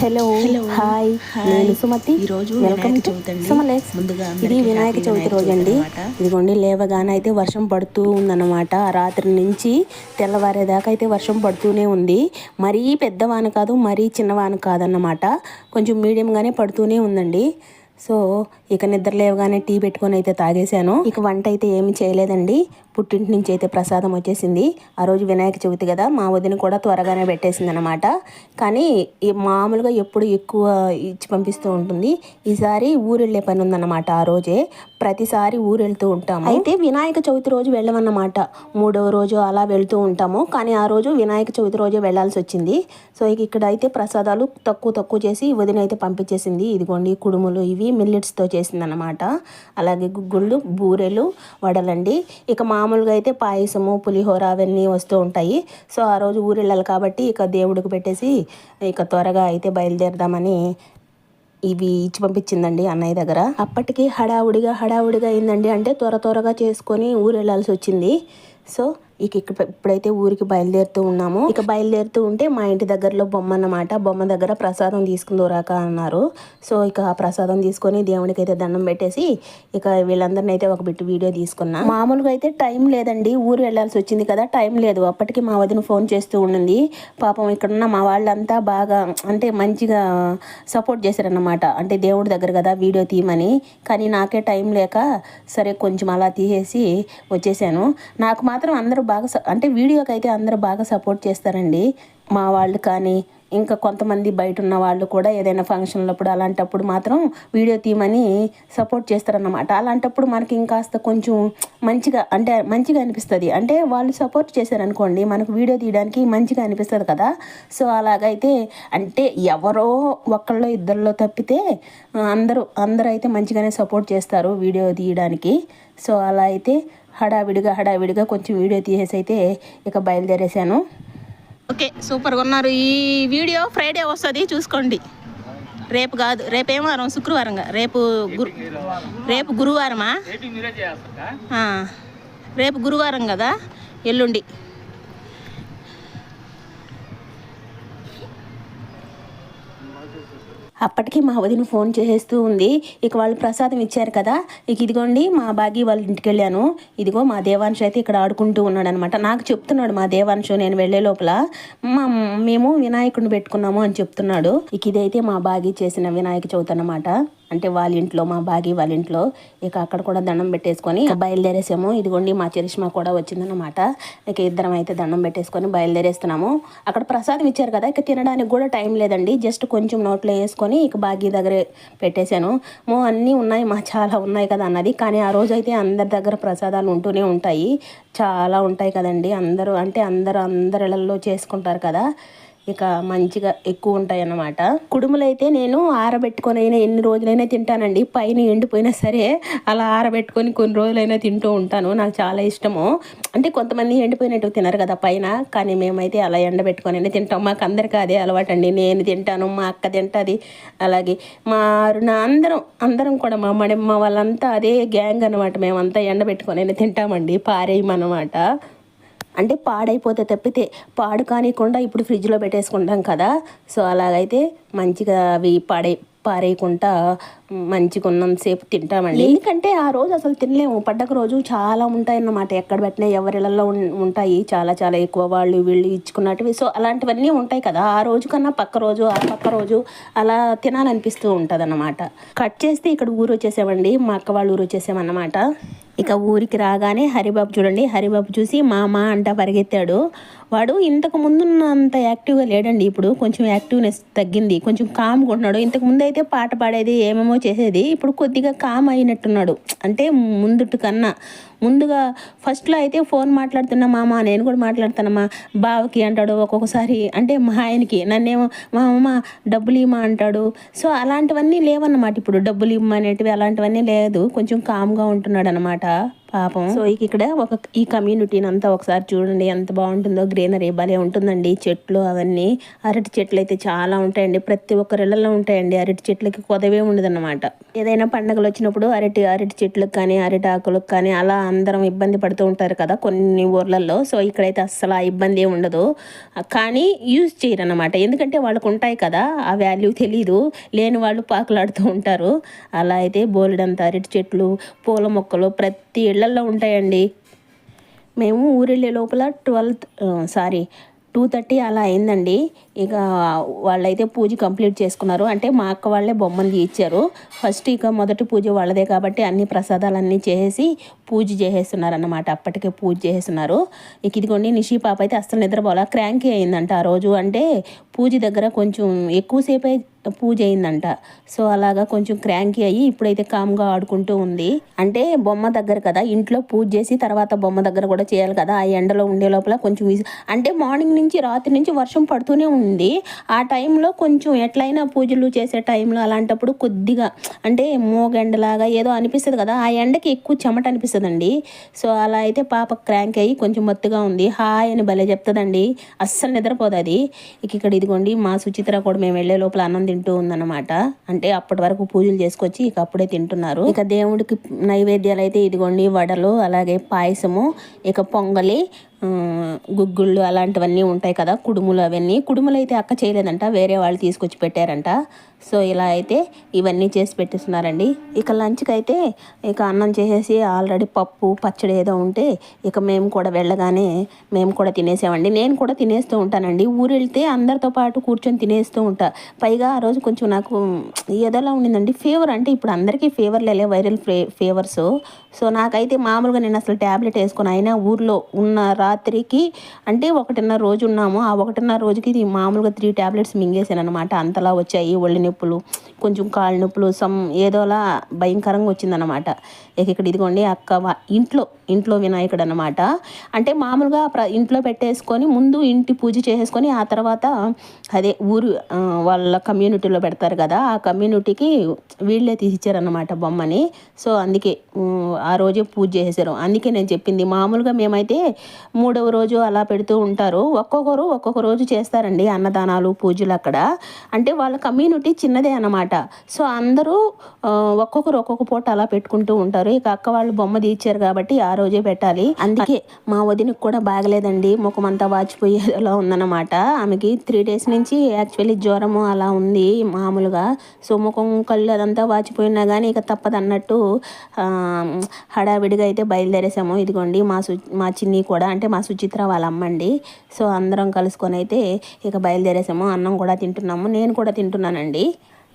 Hello hello. Hi. నేను సుమతి. ఈరోజు welcome to ఇది వినాయక చవితి రోజు అండి. ఇదిగోండి లేవగానే అయితే వర్షం పడుతూ ఉందన్నమాట. రాత్రి నుంచి తెల్లవారేదాకా అయితే వర్షం పడుతూనే ఉంది. మరీ పెద్ద వాన కాదు మరీ చిన్న వాన కాదన్నమాట. కొంచెం మీడియంగానే పడుతూనే ఉందండి. సో ఇక నిద్ర లేవగానే టీ పెట్టుకొని అయితే తాగేశాను. ఇక వంట అయితే ఏమి చేయలేదండి. పుట్టింటి నుంచి అయితే ప్రసాదం వచ్చేసింది. ఆ రోజు వినాయక చవితి కదా మా వదిన కూడా త్వరగానే పెట్టేసింది అనమాట కానీ మామూలుగా ఎప్పుడు ఎక్కువ ఇచ్చి పంపిస్తూ ఉంటుంది. ఈసారి ఊరు వెళ్ళే పని ఉందన్నమాట ఆ రోజే. ప్రతిసారి ఊరు వెళ్తూ ఉంటాము. అయితే వినాయక చవితి రోజు వెళ్ళమన్నమాట. మూడవ రోజు అలా వెళ్తూ ఉంటాము. కానీ ఆ రోజు వినాయక చవితి రోజే వెళ్ళాల్సి వచ్చింది. సో ఇక ఇక్కడ అయితే ప్రసాదాలు తక్కువ తక్కువ చేసి వదిన అయితే పంపించేసింది. ఇదిగోండి కుడుములు ఇవి మిల్లెట్స్తో చేసి చేసిందన్నమాట. అలాగే గుగ్గుళ్ళు బూరెలు వడలండి. ఇక మామూలుగా అయితే పాయసము పులిహోర అవన్నీ వస్తూ ఉంటాయి. సో ఆ రోజు ఊరెళ్ళాలి కాబట్టి ఇక దేవుడికి పెట్టేసి ఇక త్వరగా అయితే బయలుదేరదామని ఇవి ఇచ్చి పంపించిందండి అన్నయ్య దగ్గర. అప్పటికి హడావుడిగా హడావుడిగా అయిందండి. అంటే త్వర త్వరగా చేసుకొని ఊరు వెళ్ళాల్సి వచ్చింది. సో ఇక ఇక్కడ ఇప్పుడైతే ఊరికి బయలుదేరుతూ ఉన్నాము. ఇక బయలుదేరుతూ ఉంటే మా ఇంటి దగ్గరలో బొమ్మ అన్నమాట. బొమ్మ దగ్గర ప్రసాదం తీసుకుందోరాక అన్నారు. సో ఇక ఆ ప్రసాదం తీసుకొని దేవునికి అయితే దండం పెట్టేసి ఇక వీళ్ళందరిని అయితే ఒక బిట్టు వీడియో తీసుకున్నా. మామూలుగా అయితే టైం లేదండి. ఊరు వెళ్ళాల్సి వచ్చింది కదా టైం లేదు. అప్పటికి మా వదిన ఫోన్ చేస్తూ ఉండింది. పాపం ఇక్కడున్న మా వాళ్ళంతా బాగా అంటే మంచిగా సపోర్ట్ చేశారన్నమాట. అంటే దేవుడి దగ్గర కదా వీడియో తీయమని. కానీ నాకే టైం లేక సరే కొంచెం అలా తీసేసి వచ్చేసాను. నాకు మాత్రం అందరూ బాగా స- అంటే వీడియోకి అయితే అందరూ బాగా సపోర్ట్ చేస్తారండి. మా వాళ్ళు కానీ ఇంకా కొంతమంది బయట ఉన్న వాళ్ళు కూడా ఏదైనా ఫంక్షన్లప్పుడు అలాంటప్పుడు మాత్రం వీడియో తీయమని సపోర్ట్ చేస్తారన్నమాట. అలాంటప్పుడు మనకి ఇంకాస్త కొంచెం మంచిగా అంటే మంచిగా అనిపిస్తుంది. అంటే వాళ్ళు సపోర్ట్ చేశారనుకోండి మనకు వీడియో తీయడానికి మంచిగా అనిపిస్తుంది కదా. సో అలాగైతే అంటే ఎవరో ఒకళ్ళో ఇద్దరిలో తప్పితే అందరూ అందరూ అయితే మంచిగానే సపోర్ట్ చేస్తారు వీడియో తీయడానికి. సో అలా అయితే హడావిడిగా హడావిడిగా కొంచెం వీడియో తీసేసి అయితే ఇక బయలుదేరేసాను ఓకే సూపర్గా ఉన్నారు. ఈ వీడియో ఫ్రైడే వస్తుంది చూసుకోండి. రేపు కాదు రేపు ఏం వారం శుక్రవారంగా రేపు గురు రేపు గురువారమా? ఆ, రేపు గురువారం కదా? ఎల్లుండి. అప్పటికి మా వదిన ఫోన్ చేసేస్తూ ఉంది. ఇక వాళ్ళు ప్రసాదం ఇచ్చారు కదా. ఇక ఇదిగోండి మా బాగి వాళ్ళ ఇంటికి వెళ్ళాను. ఇదిగో మా దేవాంశు అయితే ఇక్కడ ఆడుకుంటూ ఉన్నాడు అనమాట నాకు చెప్తున్నాడు మా దేవాంశు నేను వెళ్ళే లోపల. మా మేము వినాయకుడిని పెట్టుకున్నాము అని చెప్తున్నాడు. ఇక ఇదైతే మా బాగి చేసిన వినాయక చవితి అన్నమాట అంటే వాళ్ళ ఇంట్లో మా బాగి వాళ్ళ ఇంట్లో ఇక అక్కడ కూడా దండం పెట్టేసుకొని బయలుదేరేసాము. ఇదిగోండి మా చరిష్మా కూడా వచ్చిందనమాట ఇక ఇద్దరం అయితే దండం పెట్టేసుకొని బయలుదేరేస్తున్నాము. అక్కడ ప్రసాదం ఇచ్చారు కదా ఇక తినడానికి కూడా టైం లేదండి. జస్ట్ కొంచెం నోట్లో వేసుకొని ఇక బాగి దగ్గర పెట్టేశాను. మో అన్నీ ఉన్నాయి మా చాలా ఉన్నాయి కదా అన్నది. కానీ ఆ రోజు అయితే అందరి దగ్గర ప్రసాదాలు ఉంటూనే ఉంటాయి. చాలా ఉంటాయి కదండి. అందరూ అంటే అందరూ అందరిలో చేసుకుంటారు కదా. ఇక మంచిగా ఎక్కువ ఉంటాయి అన్నమాట కుడుములు అయితే నేను ఆరబెట్టుకొని అయినా ఎన్ని రోజులైనా తింటానండి. పైన ఎండిపోయినా సరే అలా ఆరబెట్టుకొని కొన్ని రోజులైనా తింటూ ఉంటాను. నాకు చాలా ఇష్టము. అంటే కొంతమంది ఎండిపోయినట్టు తినరు కదా పైన. కానీ మేమైతే అలా ఎండబెట్టుకొని అయినా తింటాం. మాకు అందరికీ అదే అలవాటు అండి నేను తింటాను మా అక్క తింటుంది. అలాగే మా అరుణ అందరం అందరం కూడా మా మడమ్మ వాళ్ళంతా అదే గ్యాంగ్ అనమాట మేమంతా ఎండబెట్టుకొని అయినా తింటామండి. పారేయమన్నమాట. అంటే పాడైపోతే తప్పితే పాడు కానికుండా ఇప్పుడు ఫ్రిడ్జ్లో పెట్టేసుకుంటాం కదా. సో అలాగైతే మంచిగా అవి పాడై పారేయకుండా మంచిగా ఉన్నంతసేపు తింటామండి. ఎందుకంటే ఆ రోజు అసలు తినలేము. పండగ రోజు చాలా ఉంటాయన్నమాట. ఎక్కడ పెట్టినా ఎవరిళ్ళల్లో ఉంటాయి. చాలా చాలా ఎక్కువ వాళ్ళు వీళ్ళు ఇచ్చుకున్నటివి సో అలాంటివన్నీ ఉంటాయి కదా. ఆ రోజు కన్నా పక్క రోజు ఆ పక్క రోజు అలా తినాలనిపిస్తూ ఉంటుంది అన్నమాట కట్ చేస్తే ఇక్కడ ఊరు వచ్చేసామండి మా అక్క వాళ్ళు ఊరు వచ్చేసామన్నమాట ఇక ఊరికి రాగానే హరిబాబు చూడండి హరిబాబు చూసి మామ అంట పరిగెత్తాడు. వాడు ఇంతకు ముందున్నంత యాక్టివ్గా లేడండి. ఇప్పుడు కొంచెం యాక్టివ్నెస్ తగ్గింది. కొంచెం కామ్ ఉంటున్నాడు. ఇంతకు ముందు అయితే పాట పాడేది ఏమేమో చేసేది ఇప్పుడు కొద్దిగా కామ్ అయినట్టున్నాడు. అంటే ముందుటి కన్నా. ముందుగా ఫస్ట్లో అయితే ఫోన్ మాట్లాడుతున్నా మామ నేను కూడా మాట్లాడుతానమ్మా బావకి అంటాడు ఒక్కొక్కసారి. అంటే మా ఆయనకి నన్నేమో మా అమ్మ డబ్బులు ఇమ్మా అంటాడు. సో అలాంటివన్నీ లేవన్నమాట. ఇప్పుడు డబ్బులు ఇమ్మనేటివి అలాంటివన్నీ లేదు. కొంచెం కామ్గా ఉంటున్నాడు అనమాట పాపం. సో ఇక్కడ ఒక ఈ కమ్యూనిటీని అంతా ఒకసారి చూడండి ఎంత బాగుంటుందో. గ్రీనరీ భలే ఉంటుందండి. చెట్లు అవన్నీ. అరటి చెట్లు అయితే చాలా ఉంటాయండి. ప్రతి ఒక్కరిళ్ళలో ఉంటాయండి. అరటి చెట్లకి కొదవే ఉండదన్నమాట. ఏదైనా పండగలు వచ్చినప్పుడు అరటి అరటి చెట్లకు కానీ అరటి ఆకులకు కానీ అలా అందరం ఇబ్బంది పడుతూ ఉంటారు కదా కొన్ని ఊర్లలో సో ఇక్కడైతే అస్సలు ఆ ఇబ్బంది ఉండదు. కానీ యూజ్ చేయరు అన్నమాట ఎందుకంటే వాళ్ళకు ఉంటాయి కదా ఆ వాల్యూ తెలీదు. లేని వాళ్ళు పాకులాడుతూ ఉంటారు. అలా అయితే బోలెడంత అరటి చెట్లు పూల మొక్కలు ప్రతి ఇళ్ళల్లో ఉంటాయండి. మేము ఊరెళ్ళే లోపల ట్వెల్త్ సారీ టూ థర్టీ అలా అయిందండి. ఇక వాళ్ళైతే పూజ కంప్లీట్ చేసుకున్నారు. అంటే మా అక్క వాళ్ళే బొమ్మలు ఇచ్చారు ఫస్ట్ ఇక మొదటి పూజ వాళ్ళదే కాబట్టి అన్ని ప్రసాదాలన్నీ చేసి పూజ చేసేస్తున్నారు అన్నమాట అప్పటికే పూజ చేసేస్తున్నారు. ఇక ఇదిగోండి నిషి పాప అయితే అస్సలు నిద్రపోవాలా క్రాంకీ అయిందంట ఆ రోజు. అంటే పూజ దగ్గర కొంచెం ఎక్కువసేపు పూజ అయిందంట సో అలాగా కొంచెం క్రాంకీ అయ్యి ఇప్పుడైతే కామ్గా ఆడుకుంటూ ఉంది. అంటే బొమ్మ దగ్గర కదా ఇంట్లో పూజ చేసి తర్వాత బొమ్మ దగ్గర కూడా చేయాలి కదా ఆ ఎండలో ఉండే లోపల కొంచెం అంటే మార్నింగ్ నుంచి రాత్రి నుంచి వర్షం పడుతూనే ఉంది. ఆ టైంలో కొంచెం ఎట్లయినా పూజలు చేసే టైంలో అలాంటప్పుడు కొద్దిగా అంటే మోగెండలాగా ఏదో అనిపిస్తుంది కదా ఆ ఎండకి ఎక్కువ చెమట అనిపిస్తుందండి. సో అలా అయితే పాప క్రాంక్ అయ్యి కొంచెం మత్తుగా ఉంది. హాయ్ అని భలే చెప్తుందండి. అస్సలు నిద్రపోదు అది ఇక ఇక్కడ ఇదిగోండి మా సుచిత్ర కూడా మేము వెళ్ళే లోపల అన్నం తింటూ ఉందన్నమాట. అంటే అప్పటి వరకు పూజలు చేసుకొచ్చి ఇక అప్పుడే తింటున్నారు. ఇక దేవుడికి నైవేద్యాలు అయితే ఇదిగోండి వడలు అలాగే పాయసము ఇక పొంగలి గుగ్గుళ్ళు అలాంటివన్నీ ఉంటాయి కదా కుడుములు అవన్నీ. కుడుములు అయితే అక్క చేయలేదంట వేరే వాళ్ళు తీసుకొచ్చి పెట్టారంట. సో ఇలా అయితే ఇవన్నీ చేసి పెట్టిస్తున్నారండి. ఇక లంచ్కి అయితే ఇక అన్నం చేసేసి ఆల్రెడీ పప్పు పచ్చడి ఏదో ఉంటే ఇక మేము కూడా వెళ్ళగానే మేము కూడా తినేసామండి నేను కూడా తినేస్తూ ఉంటానండి. ఊరు వెళ్తే అందరితో పాటు కూర్చొని తినేస్తూ ఉంటా. పైగా ఆ రోజు కొంచెం నాకు ఏదోలా ఉండిందండి. ఫీవర్ అంటే ఇప్పుడు అందరికీ ఫీవర్ లేలే వైరల్ ఫే ఫీవర్స్. సో నాకైతే మామూలుగా నేను అసలు ట్యాబ్లెట్ వేసుకొని అయినా ఊర్లో ఉన్న రాత్రికి అంటే ఒకటిన్నర రోజు ఉన్నాము. ఆ ఒకటిన్నర రోజుకి ఇది మామూలుగా త్రీ ట్యాబ్లెట్స్ మింగేసాను అనమాట అంతలా వచ్చాయి ఒళ్ళు నొప్పులు కొంచెం కాళ్ళు నొప్పులు సమ్ ఏదోలా భయంకరంగా వచ్చిందనమాట ఇక ఇక్కడ ఇదిగోండి అక్క ఇంట్లో ఇంట్లో వినాయకుడు అనమాట అంటే మామూలుగా ప్ర ఇంట్లో పెట్టేసుకొని ముందు ఇంటి పూజ చేసేసుకొని ఆ తర్వాత అదే ఊరు వాళ్ళ కమ్యూనిటీలో పెడతారు కదా ఆ కమ్యూనిటీకి వీళ్ళే తీసిచ్చారనమాట బొమ్మని. సో అందుకే ఆ రోజే పూజ చేసేసారు అందుకే నేను చెప్పింది మామూలుగా మేమైతే మూడవ రోజు అలా పెడుతూ ఉంటారు. ఒక్కొక్కరు ఒక్కొక్క రోజు చేస్తారండి అన్నదానాలు పూజలు అక్కడ. అంటే వాళ్ళ కమ్యూనిటీ చిన్నదే అన్నమాట. సో అందరూ ఒక్కొక్కరు ఒక్కొక్క పూట అలా పెట్టుకుంటూ ఉంటారు. ఇక అక్క వాళ్ళు బొమ్మ తీర్చారు కాబట్టి ఆ రోజే పెట్టాలి. అందుకే మా వదినకి కూడా బాగలేదండి. ముఖం అంతా వాచిపోయేలా ఉందన్నమాట. ఆమెకి త్రీ డేస్ నుంచి యాక్చువల్లీ జ్వరము అలా ఉంది మామూలుగా. సో ముఖం కళ్ళు అదంతా వాచిపోయినా కానీ ఇక తప్పదు అన్నట్టు హడావిడిగా అయితే బయలుదేరేసాము. ఇదిగోండి మా సు మా చిన్ని కూడా. అంటే మా సుచిత్ర వాళ్ళ అమ్మండి. సో అందరం కలుసుకొని అయితే ఇక బయలుదేరేసాము. అన్నం కూడా తింటున్నాము. నేను కూడా తింటున్నానండి.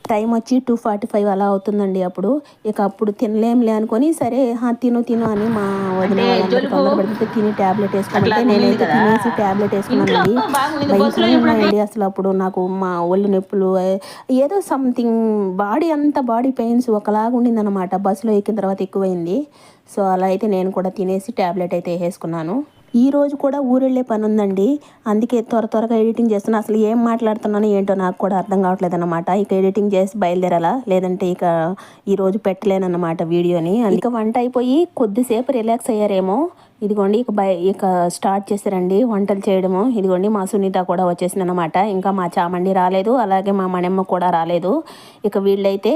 టైం వచ్చి టూ ఫార్టీ ఫైవ్ అలా అవుతుందండి అప్పుడు. ఇక అప్పుడు తినలేంలే అనుకొని సరే "హా, తిను తిను అని మా వదిన వాళ్ళందరూ తిని ట్యాబ్లెట్ వేసుకుంటే నేనైతే తినేసి ట్యాబ్లెట్ వేసుకున్నానండి. భయంకరంగా ఉన్నాయండి అసలు అప్పుడు నాకు మా ఒళ్ళు నొప్పులు ఏదో సంథింగ్ బాడీ అంతా బాడీ పెయిన్స్ ఒకలాగా ఉండిందన్నమాట. బస్సులో ఎక్కిన తర్వాత ఎక్కువైంది. సో అలా అయితే నేను కూడా తినేసి ట్యాబ్లెట్ అయితే వేసుకున్నాను. ఈ రోజు కూడా ఊరెళ్ళే పని ఉందండి అందుకే త్వర త్వరగా ఎడిటింగ్ చేస్తున్నా. అసలు ఏం మాట్లాడుతున్నానో ఏంటో నాకు కూడా అర్థం కావట్లేదు అనమాట ఇక ఎడిటింగ్ చేసి బయలుదేరాలా? లేదంటే ఇక ఈరోజు పెట్టలేనమాట పెట్టలేనన్నమాట వీడియోని. ఇక వంట అయిపోయి కొద్దిసేపు రిలాక్స్ అయ్యారేమో. ఇదిగోండి ఇక బయ ఇక స్టార్ట్ చేశారండి వంటలు చేయడము. ఇదిగోండి మా సునీత కూడా వచ్చేసింది అనమాట ఇంకా మా చామండి రాలేదు అలాగే మా మణమ్మ కూడా రాలేదు. ఇక వీళ్ళైతే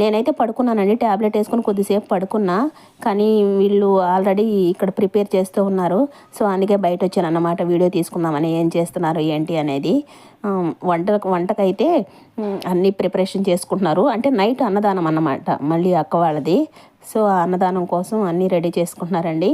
నేనైతే పడుకున్నానండి ట్యాబ్లెట్ వేసుకొని కొద్దిసేపు పడుకున్నా. కానీ వీళ్ళు ఆల్రెడీ ఇక్కడ ప్రిపేర్ చేస్తూ ఉన్నారు. సో అందుకే బయట వచ్చాను అన్నమాట వీడియో తీసుకుందామని ఏం చేస్తున్నారు ఏంటి అనేది. వంట వంటకైతే అన్నీ అన్ని ప్రిపరేషన్ చేసుకుంటున్నారు. అంటే నైట్ అన్నదానం అన్నమాట మళ్ళీ అక్క వాళ్ళది. సో ఆ అన్నదానం కోసం అన్నీ రెడీ చేసుకుంటున్నారండి.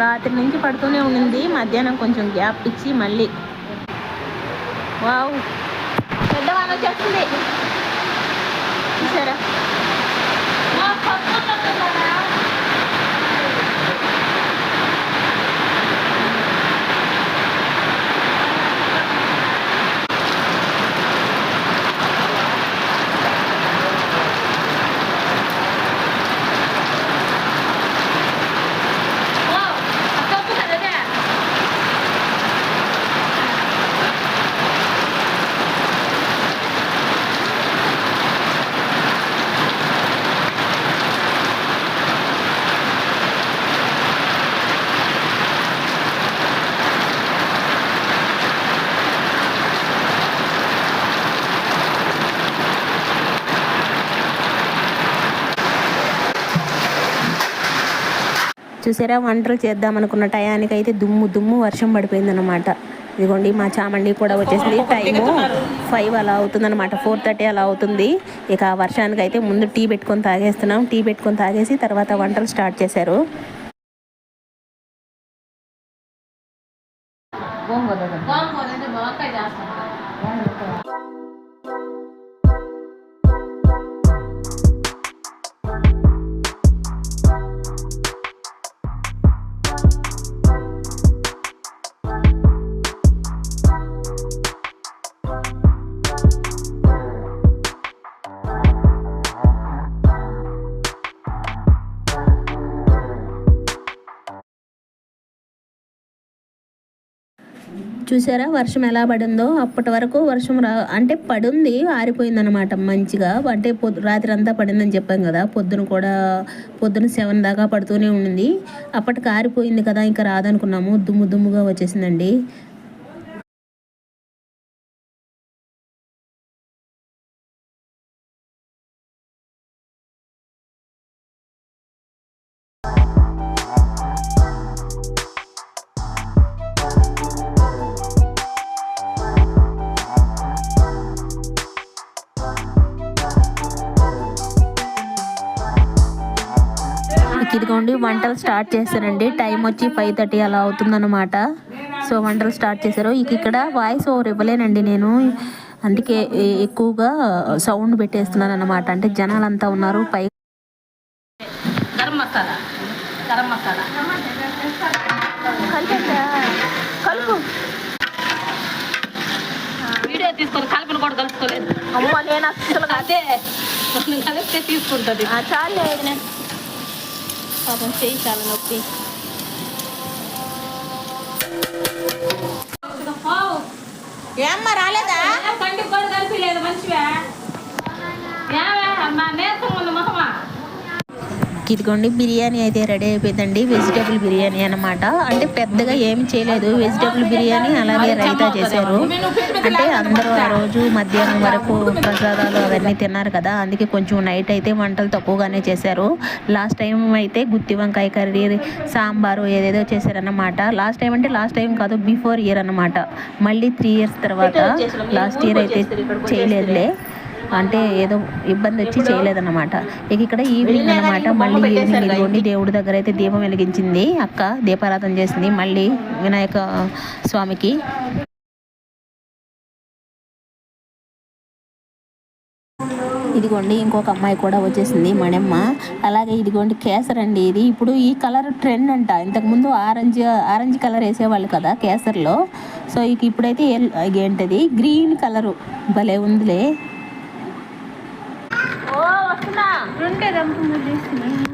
రాత్రి నుంచి పడుతూనే ఉండింది మధ్యాహ్నం కొంచెం గ్యాప్ ఇచ్చి మళ్ళీ. వావ్. పెద్ద వాన వచ్చేస్తుంది. చూసారా? చూసారా? వంటలు చేద్దాం అనుకున్న టయానికి అయితే దుమ్ము దుమ్ము వర్షం పడిపోయింది అనమాట ఇదిగోండి మా చామండి కూడా వచ్చేసింది. టైము ఫైవ్ అలా అవుతుందన్నమాట. ఫోర్ థర్టీ అలా అవుతుంది. ఇక ఆ వర్షానికి అయితే ముందు టీ పెట్టుకొని తాగేస్తున్నాం. టీ పెట్టుకొని తాగేసి తర్వాత వంటలు స్టార్ట్ చేశారు. చూసారా? వర్షం ఎలా పడిందో? అప్పటి వరకు వర్షం రా అంటే పడుంది ఆరిపోయింది అనమాట మంచిగా. అంటే పొద్దు రాత్రి అంతా పడిందని చెప్పాం కదా పొద్దున కూడా పొద్దున సెవెన్ దాకా పడుతూనే ఉండింది. అప్పటికి ఆరిపోయింది కదా ఇంకా రాదనుకున్నాము. దుమ్ము దుమ్ముగా వచ్చేసిందండి. ఇదిగోండి వంటలు స్టార్ట్ చేశారండి. టైం వచ్చి ఫైవ్ థర్టీ అలా అవుతుందన్నమాట. సో వంటలు స్టార్ట్ చేశారు. ఇక ఇక్కడ వాయిస్ ఓవర్ ఇవ్వలేనండి నేను. అందుకే ఎక్కువగా సౌండ్ పెట్టేస్తున్నాను అనమాట అంటే జనాలంతా ఉన్నారు. పై గరం మసాలా. గరం మసాలా. కలుపు. వీడియో తీసుకొని కలిపిన కూడా కలుపుకోలేదు. అమ్మ నేను అదే కలిపితే తీసుకుంటుంది. చాలే. పాపం చేయి చాలా నొప్పి. ఏమ్మా రాలేదా? కంటి కూడా కలిపి లేదు మంచివా అమ్మా మా నేర్తం ఇదిగోండి బిర్యానీ అయితే రెడీ అయిపోయిందండి వెజిటేబుల్ బిర్యానీ అన్నమాట. అంటే పెద్దగా ఏమి చేయలేదు వెజిటేబుల్ బిర్యానీ అలాగే రైతా చేశారు. అంటే అందరూ ఆ రోజు మధ్యాహ్నం వరకు ప్రసాదాలు అవన్నీ తిన్నారు కదా అందుకే కొంచెం నైట్ అయితే వంటలు తక్కువగానే చేశారు. లాస్ట్ టైం అయితే గుత్తి వంకాయ కర్రీ సాంబారు ఏదేదో చేశారన్నమాట. లాస్ట్ టైం అంటే లాస్ట్ టైం కాదు బిఫోర్ ఇయర్ అన్నమాట. మళ్ళీ త్రీ ఇయర్స్ తర్వాత లాస్ట్ ఇయర్ అయితే చేయలేదులే. అంటే ఏదో ఇబ్బంది వచ్చి చేయలేదన్నమాట. ఇక ఇక్కడ ఈవినింగ్ అన్నమాట. మళ్ళీ ఈవినింగ్ ఇదిగోండి దేవుడి దగ్గర అయితే దీపం వెలిగించింది. అక్క దీపారాధన చేసింది. మళ్ళీ వినాయక స్వామికి. ఇదిగోండి ఇంకొక అమ్మాయి కూడా వచ్చేసింది మణమ్మ. అలాగే ఇదిగోండి కేసర్ అండి ఇది. ఇప్పుడు ఈ కలర్ ట్రెండ్ అంట. ఇంతకుముందు ఆరెంజ్ ఆరెంజ్ కలర్ వేసేవాళ్ళు కదా కేసర్లో. సో ఇక ఇప్పుడైతే ఎల్- ఏంటది గ్రీన్ కలరు. భలే ఉందిలే. Oo, oh, wag ko na. Doon ka lang pumulis niya.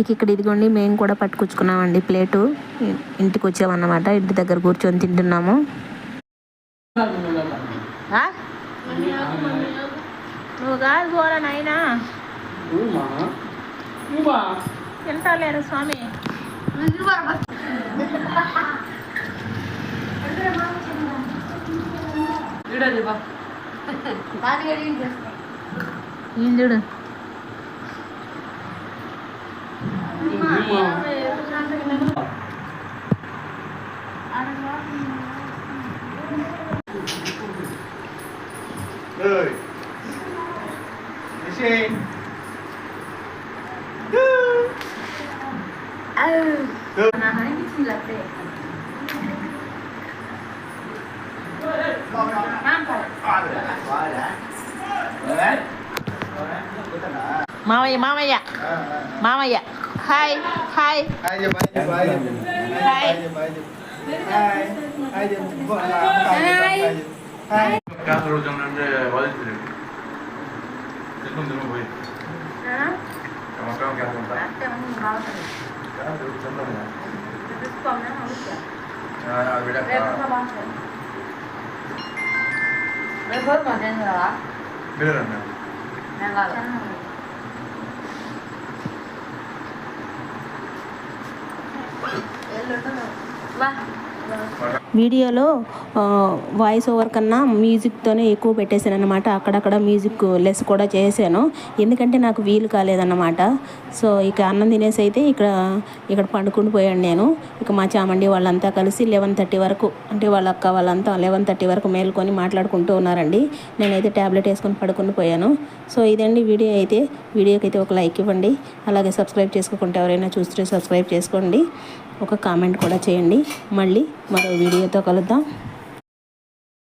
ఇక ఇక్కడ ఇదిగోండి మేము కూడా పట్టుకొచ్చుకున్నామండి ప్లేటు. ఇంటికి వచ్చామన్నమాట ఇంటి దగ్గర కూర్చొని తింటున్నాము? నువ్వు కాదు పోరా నాయనా. తింటాలేరు స్వామి? ఏం Đúng rồi. Rồi. Thế xe. Ừ. Ừ. Nào hãy đi là tệ. Con nó mang vào. Qua rồi. Qua rồi. Rồi đấy. Rồi đấy. Mau đi, mau đi ạ. Ờ, ờ, ờ. Mau đi ạ. Hi hi hi Beneran ya? Beneran. వీడియోలో voice over కన్నా మ్యూజిక్తోనే ఎక్కువ పెట్టేశాను అనమాట అక్కడక్కడ music less కూడా చేశాను. ఎందుకంటే నాకు వీలు కాలేదన్నమాట. సో ఇక అన్నం తినేసి అయితే ఇక్కడ ఇక్కడ పండుకుని పోయాను నేను. ఇక మా చామండి వాళ్ళంతా కలిసి లెవెన్ థర్టీ వరకు అంటే వాళ్ళ అక్క వాళ్ళంతా లెవెన్ థర్టీ వరకు మేల్కొని మాట్లాడుకుంటూ ఉన్నారండి. నేనైతే ట్యాబ్లెట్ వేసుకొని పడుకుని పోయాను. సో ఇదండి వీడియో అయితే. వీడియోకి అయితే ఒక లైక్ ఇవ్వండి. అలాగే సబ్స్క్రైబ్ చేసుకోకుండా ఎవరైనా చూస్తే సబ్స్క్రైబ్ చేసుకోండి. ఒక కామెంట్ కూడా చేయండి. మళ్ళీ మరో వీడియోతో కలుద్దాం.